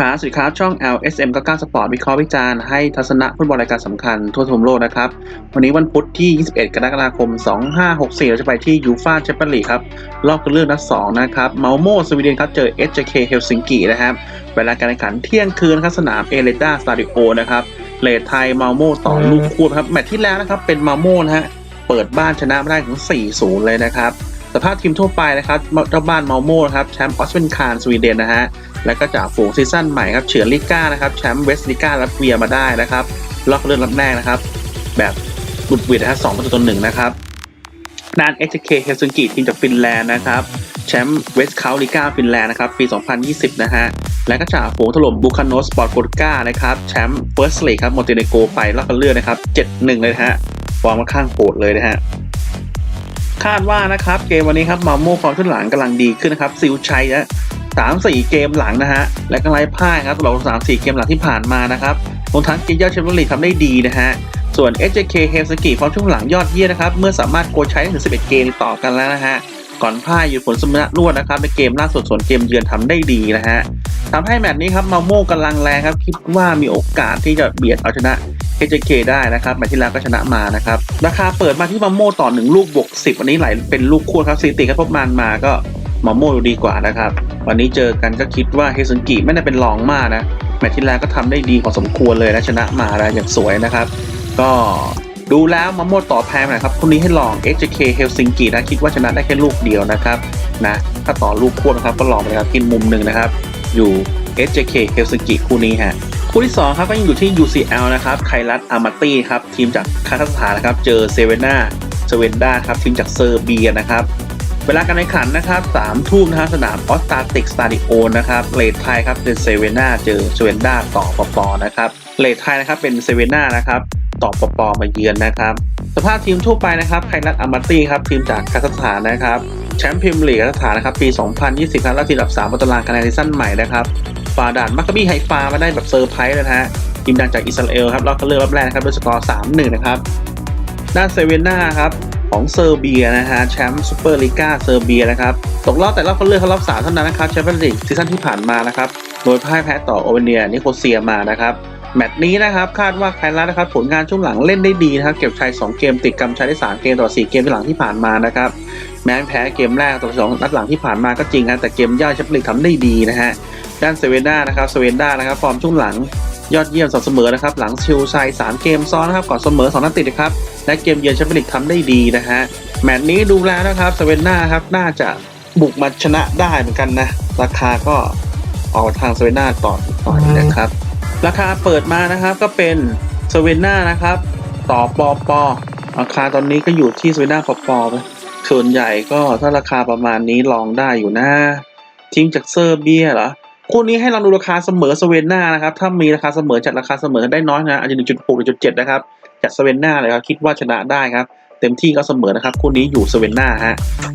ครับสวัสดีครับช่อง LSM 99 Sport วิเคราะห์วิจารณ์ให้ทัศนะฟุตบอลรายการสำคัญทั่วทุกมุมโลกนะครับ วันนี้วันพุธที่ 21 กรกฎาคม 2564 เราจะไปที่ยูฟาแชมเปี้ยนลีกครับ รอบคัดเลือกนัด2นะครับเมาโมสวีเดนครับเจอ HJK เฮลซิงกินะครับเวลาการแข่งขันเที่ยงคืนครับสนามเอเลดาสตาดิโอนะครับเลทไทยเมาโมต่อลูกคู่ครับแมตช์ที่แล้วนะครับเป็นเมาโมนะฮะเปิดบ้านชนะมาได้ถึง 4-0 เลยนะครับสภาพทีมทั่วไปนะครับเจ้าบ้านเมาโมนะครับแชมป์ออสเวนคานสวีเดนนะฮะ แล้วก็จากฝูงซีซั่นใหม่ครับเฉือนลิก้านะครับแชมป์เวสต์ลิก้าลัตเวียมาได้นะครับรอบเลื่อนรับแรกนะครับ แบบบุดวิดนะฮะสองประตูต่อหนึ่งนะครับด้าน HK เฮลซิงกิทีมจากฟินแลนด์นะครับแชมป์เวสต์เคาลิก้าฟินแลนด์นะครับปี 2020 นะฮะ และก็จากฝูงถล่มบูคาโนสปอร์ตโกลกานะครับแชมป์เฟิร์สลีกครับโมเตเนโกไปรอบคัดเลือกนะครับ 7-1 เลยนะฮะฟอร์มค่อนข้างโหดเลยนะฮะ คาดว่านะครับ เกมวันนี้ครับมาโม่ฟอร์มขึ้นหลังกำลังดีขึ้นนะครับซิลชัยนะ สามสี่เกมหลังนะฮะ และก็ไล่พ่ายครับตลอดสามสี่เกมหลังที่ผ่านมานะครับรวมทั้งเกมยอดแชมเปี้ยนลีกทำได้ดีนะฮะ ส่วน SJK เฮลสกิฟอร์มช่วงหลังยอดเยี่ยมนะครับ เมื่อสามารถโกใช้ถึง 11 เกมต่อกันแล้วนะฮะ ก่อนพ่ายอยู่ผลสมรรวดนะครับ ในเกมล่าสุดส่วนเกมเยือนทำได้ดีนะฮะทำให้แมตช์นี้ครับมาโม่กำลังแรงครับ คิดว่ามีโอกาสที่จะเบียดเอาชนะ HJK ได้นะครับแมตช์ที่แล้วก็ชนะมานะครับ ราคาเปิดมาที่มาโม่ต่อหนึ่งลูกบวก10วันนี้ไหลเป็นลูกคู่ครับสถิติครับพบมันมาก็มาโม่ดูดีกว่านะครับ วันนี้เจอกันก็คิดว่าเฮซุนกิไม่ได้เป็นรองมากนะแมตช์ที่แล้วก็ทำได้ดีพอสมควรเลยนะชนะมาแล้วอย่างสวยนะครับ ก็ดูแล้วมาโม่ต่อแพงนะครับคนนี้ให้ลอง HJK เฮลซิงกินะคิดว่าชนะได้แค่ลูกเดียวนะครับนะถ้าต่อลูกคู่นะครับก็ลองไปนะครับกินมุมหนึ่งนะครับ อยู่ HJK เฮลซิงกิคู่นี้ฮะคู่ที่2ครับก็ยังอยู่ที่ UCL นะครับไคลัสอามาตี้ครับทีมจากคาซัคสถานนะครับเจอเซเวนาเซเวนดาครับทีมจากเซอร์เบียนะครับ เวลาการแข่งขันนะครับ3ทุ่มนะสนามออสตาติกสตาดิโอนะครับเลดไทยครับเป็นเซเวน่าเจอเซเวนดาต่อปปนะครับเลดไทยนะครับเป็นเซเวน่านะครับต่อปปมาเยือนนะครับ สภาพทีมทั่วไปนะครับไคลัสอามาตี้ครับทีมจากคาซัคสถานนะครับแชมป์พรีเมียร์ลีกคาซัคสถานนะครับปี 2020ครับและทีมอันดับ3บนตารางคะแนนซีซั่นใหม่นะครับฝ่าด่านมักกะบี้ไฮฟามาได้แบบเซอร์ไพรส์เลยนะฮะทีมดังจากอิสราเอลครับรอบคัดเลือกรอบแรกนะครับด้วยสกอร์ 3-1 นะครับด้านเซเวน่าครับ ของเซอร์เบียนะฮะแชมป์ซูเปอร์ลีกาเซอร์เบียนะครับตกรอบแต่รอบคัดเลือกเขารอบ3เท่านั้นนะครับแชมเปี้ยนลีกซีซั่นที่ผ่านมานะครับโดยพ่ายแพ้ต่อโอเวเนียนิโคเซียมานะครับแมตช์นี้นะครับคาดว่าไคลัสนะครับผลงานช่วงหลังเล่นได้ดีนะครับเก็บชัย 2 เกมติดกำชัยได้ 3 เกมต่อ 4 เกมที่หลังที่ผ่านมานะครับแม้แพ้เกมแรกต่อสองนัดหลังที่ผ่านมาก็จริงนะแต่เกมย่อยแชมเปี้ยนลีกทำได้ดีนะฮะด้านเซเวนด้านะครับเซเวนด้านะครับฟอร์มช่วงหลัง ยอดเยี่ยมสมเสมอนะครับ หลังชิลไซ3เกมซ้อนนะครับก่อนเสมอ 2 นัดติดนะครับ และเกมเยือนแชมเปี้ยนลีกทำได้ดีนะฮะ แมตช์นี้ดูแล้วนะครับเซเวนด้าครับน่าจะบุกมาชนะได้เหมือนกันนะ ราคาก็ออกทางเซเวนด้าต่อต่อนนะครับ ราคาเปิดมานะครับก็เป็นเซเวนด้านะครับ ต่อปอปอราคาตอนนี้ก็อยู่ที่เซเวนด้าปอปอไปส่วนใหญ่ก็ถ้าราคาประมาณนี้ลองได้อยู่นะทีมจากเซอร์เบียเหรอ คู่นี้ให้เราดูราคาเสมอสเวนนานะครับ ถ้ามีราคาเสมอจัดราคาเสมอได้น้อยนะอาจจะ1.6หรือ1.7นะครับจากสเวนนาเลยครับ คิดว่าชนะได้ครับ เต็มที่ก็เสมอนะครับ คู่นี้อยู่สเวนนาฮะ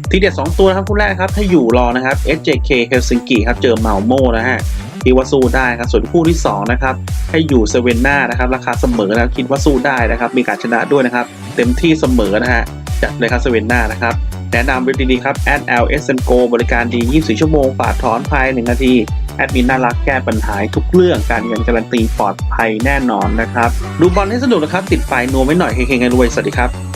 ทีเด็ด2ตัวนะครับคู่แรกครับ ถ้าอยู่รอนะครับ SJK เฮลซิงกิครับ เจอเมาโมนะฮะคิดว่าสู้ได้ครับ ส่วนคู่ที่สองนะครับ ให้อยู่เซเวนนานะครับ ราคาเสมอนะค,คิดว่าสู้ได้นะครับ มีการชนะด้วยนะครับ เต็มที่เสมอนะฮะ จัดเลยครับเซเวนนานะครับ แนะนำเว็บดีๆครับ @lsngo บริการดี 24 ชั่วโมง ฝากถอนภายใน1นาที แอดมินน่ารักแก้ปัญหาทุกเรื่องการเงินการันตีปลอดภัยแน่นอนนะครับ ดูบอลให้สนุกนะครับ ติดไฟนัวไว้หน่อยเฮงๆกันรวยสวัสดีครับ